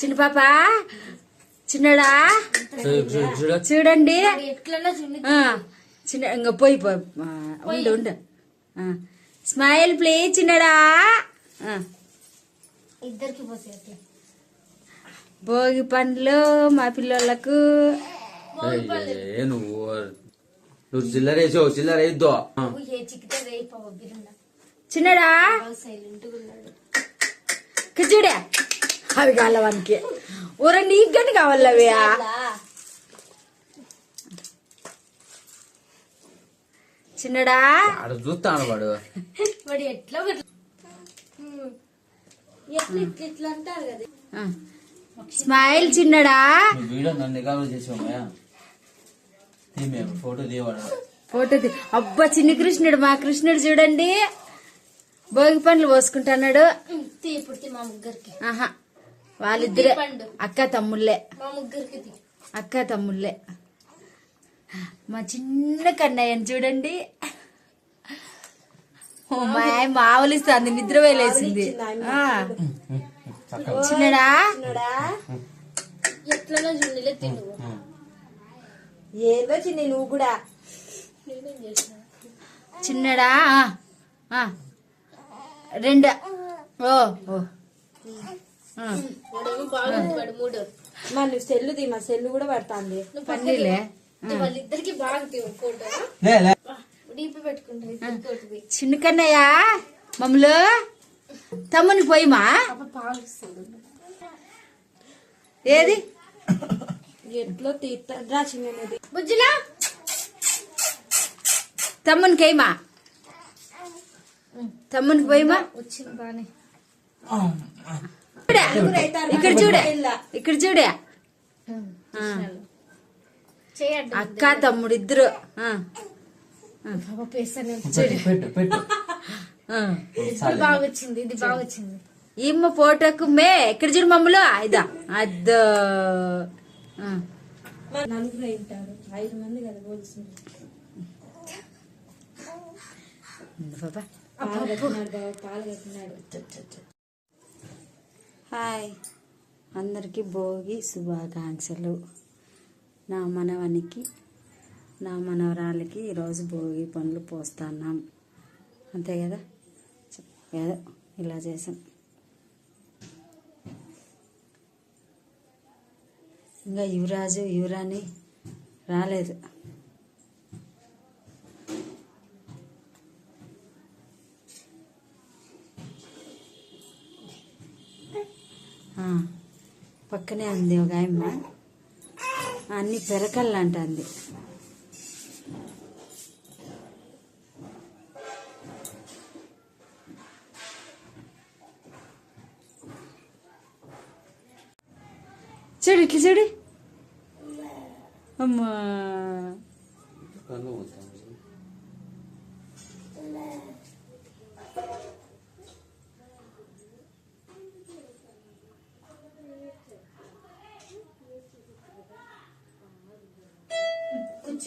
చిన్న పాప? చిన్నడా? చూడు, చూడు, చూడు. చూడండి చిన్న ఇంకా పోయి. ఉండు. ఉండు స్మైల్ ప్లే చిన్నడా. ఇద్దరికి. భోగి పండ్లు మా పిల్లలకు నువ్వు నువ్వు చిల్లర వేసావు చిల్లర వేద్దు చిన్నడా. సైలెంట్ అవి కావాల వానికి ఊర నీకు కానీ కావాలవి చిన్నడా చూస్తాను వాడు. వాడు ఎట్లా స్మైల్ చిన్నడా? వీడియో నన్ను చేసావు ఫోటో తీయవాడు ఫోటో తీ- అబ్బా చిన్ని కృష్ణుడు మా కృష్ణుడు చూడండి. భోగి పండ్లు పోసుకుంటున్నాడు. తీ ఇప్పుడు మా ముగ్గురికి. ఆహా. వాళ్ళిద్దరే. అక్క తమ్ముళ్ళే. మా ముగ్గురికి తీ అక్క తమ్ముళ్ళే. మా చిన్న కన్నయ్యని చూడండి. ఓ మా మావులిస్తుంది నిద్ర వేలేసింది ఆ. చిన్నడా? ఏదో చిన్ని నువ్వు కూడా. చిన్నడా? ఆ, ఆ. రెండు. ఓ ఓ. వాడు మూడు. మా నువ్వు సెల్లు తీ మా సెల్లు కూడా పడుతుంది. వాళ్ళిద్దరికి బాగా చిన్న కన్నయ్య మమ్మలు తమ్ముని పోయిమా? ఏది? ఎట్లో తీర్తరా చిన్నది బుజ్జిలా? తమ్మునికి వేయమా తమ్మునికి పోయిమా? వచ్చింది బానే. చూడే. ఇక్కడ చూడే? ఇక్కడ చూడే? అక్క తమ్ముడు ఇద్దరు. ఈమ్మ ఫోటోకు మే. ఇక్కడ చూడు మమ్మలు? ఇదా అద్దో. నలుగురు ఉంటారు ఐదు మంది కదా కట్టినాడు పాలు కట్టినాడు. హాయ్. అందరికీ భోగి శుభాకాంక్షలు. నా మనవనికి నా మనవరాలకి ఈరోజు భోగి పండ్లు పోస్తున్నాం. అంతే కదా? ఏదో ఇలా చేసాం. ఇంకా యువరాజు యువరాణి రాలేదు. పక్కనే ఉంది ఒక ఆయమ్మ అన్ని పెరకళ్ళు అంది. చూడు ఇట్లా చూడు. అమ్మా.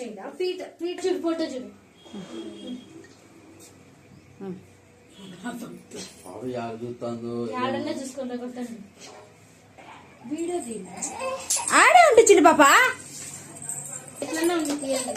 కన్ను పోతాను. కూర్చోండి పీట పీట చూడు ఫోటో చూడు. అవి యాడ చూస్తాను ఏడన్నా చూసుకుంటా కొట్టండి వీడియో ఆడే ఉంటే చిన్న పాప. ఎట్లన్నా ఉంది తీయండి.